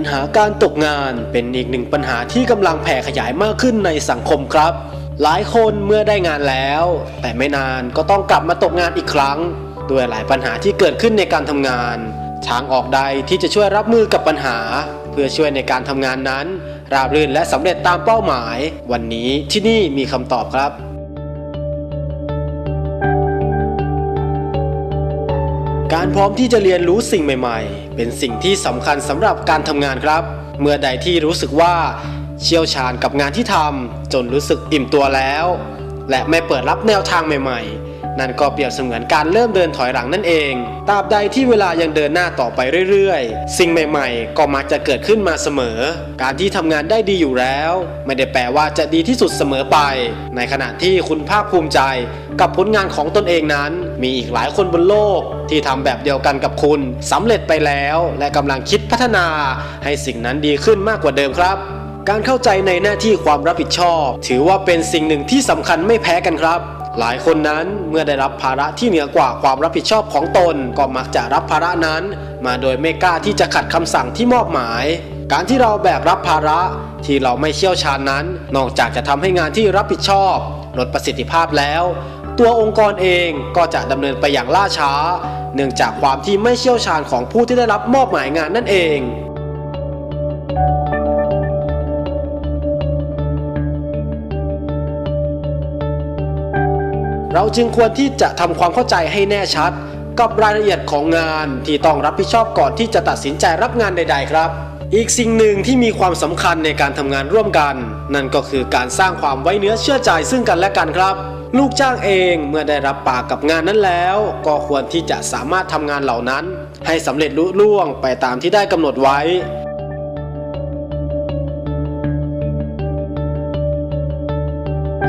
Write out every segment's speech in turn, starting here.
ญหาการตกงานเป็นอีกหนึ่งปัญหาที่กำลังแผ่ขยายมากขึ้นในสังคมครับ หลายคนเมื่อได้งานแล้ว แต่ไม่นานก็ต้องกลับมาตกงานอีกครั้งด้วยหลายปัญหาที่เกิดขึ้นในการทำงานทางออกใดที่จะช่วยรับมือกับปัญหา เพื่อช่วยในการทำงานนั้น ราบรื่นและสำเร็จตามเป้าหมาย วันนี้ที่นี่มีคำตอบครับการพร้อมที่จะเรียนรู้สิ่งใหม่ๆ เป็นสิ่งที่สำคัญสำหรับการทำงานครับ เมื่อใดที่รู้สึกว่าเชี่ยวชาญกับงานที่ทำจนรู้สึกอิ่มตัวแล้ว และไม่เปิดรับแนวทางใหม่ ๆ นั่นก็เปรียบเสมือนการเริ่มเดินถอยหลังนั่นเองตราบใดที่เวลายังเดินหน้าต่อไปเรื่อยๆ สิ่งใหม่ๆ ก็มักจะเกิดขึ้นมาเสมอ การที่ทำงานได้ดีอยู่แล้ว ไม่ได้แปลว่าจะดีที่สุดเสมอไป ในขณะที่คุณภาคภูมิใจ กับผลงานของตนเองนั้น มีอีกหลายคนบนโลก ที่ทำแบบเดียวกันกับคุณสำเร็จไปแล้ว และกำลังคิดพัฒนา ให้สิ่งนั้นดีขึ้นมากกว่าเดิมครับการเข้าใจในหน้าที่ความรับผิดชอบ ถือว่าเป็นสิ่งหนึ่งที่สำคัญไม่แพ้กันครับ หลายคนนั้นเมื่อได้รับภาระที่เหนือกว่าความรับผิดชอบของตนก็มักจะรับภาระนั้น มาโดยไม่กล้าที่จะขัดคำสั่งที่มอบหมาย การที่เราแบกรับภาระที่เราไม่เชี่ยวชาญนั้น นอกจากจะทำให้งานที่รับผิดชอบ ลดประสิทธิภาพแล้ว ตัวองค์กรเองก็จะดำเนินไปอย่างล่าช้า เนื่องจากความที่ไม่เชี่ยวชาญของผู้ที่ได้รับมอบหมายงานนั่นเอง เราจึงควรที่จะทำความเข้าใจให้แน่ชัด กับรายละเอียดของงานที่ต้องรับผิดชอบก่อนที่จะตัดสินใจรับงานใด ๆ ครับ อีกสิ่งหนึ่งที่มีความสำคัญในการทำงานร่วมกัน นั่นก็คือการสร้างความไว้เนื้อเชื่อใจซึ่งกันและกันครับ ลูกจ้างเองเมื่อได้รับปากกับงานนั้นแล้ว ก็ควรที่จะสามารถทำงานเหล่านั้น ให้สำเร็จลุล่วงไปตามที่ได้กำหนดไว้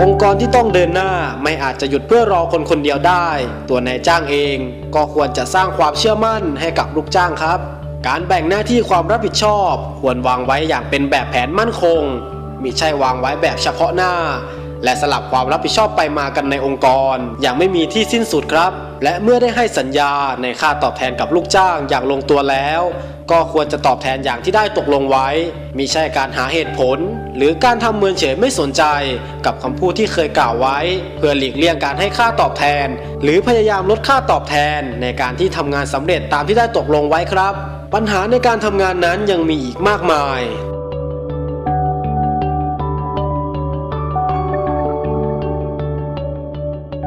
องค์กรที่ต้องเดินหน้าไม่อาจจะหยุดเพื่อรอคนคนเดียวได้ ตัวนายจ้างเองก็ควรจะสร้างความเชื่อมั่นให้กับลูกจ้างครับ การแบ่งหน้าที่ความรับผิดชอบ ควรวางไว้อย่างเป็นแบบแผนมั่นคงมิใช่วางไว้แบบเฉพาะหน้า และสลับความรับผิดชอบไปมากันในองค์กร อย่างไม่มีที่สิ้นสุดครับ และเมื่อได้ให้สัญญาในค่าตอบแทนกับลูกจ้างอย่างลงตัวแล้ว ก็ควรจะตอบแทนอย่างที่ได้ตกลงไว้ มิใช่การหาเหตุผล หรือการทำเมินเฉยไม่สนใจ กับคำพูดที่เคยกล่าวไว้ เพื่อหลีกเลี่ยงการให้ค่าตอบแทน หรือพยายามลดค่าตอบแทน ในการที่ทำงานสำเร็จตามที่ได้ตกลงไว้ครับ ปัญหาในการทำงานนั้นยังมีอีกมากมาย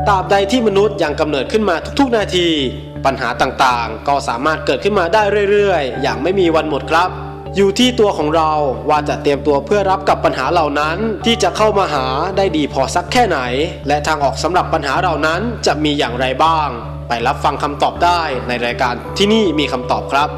ตราบใดที่มนุษย์ยังกำเนิดขึ้นมาทุกๆ นาที ปัญหาต่างๆ ก็สามารถเกิดขึ้นมาได้เรื่อยๆ อย่างไม่มีวันหมดครับ อยู่ที่ตัวของเราว่าจะเตรียมตัวเพื่อรับกับปัญหาเหล่านั้น ที่จะเข้ามาหาได้ดีพอสักแค่ไหน และทางออกสำหรับปัญหาเหล่านั้นจะมีอย่างไรบ้าง ไปรับฟังคำตอบได้ในรายการที่นี่มีคำตอบครับ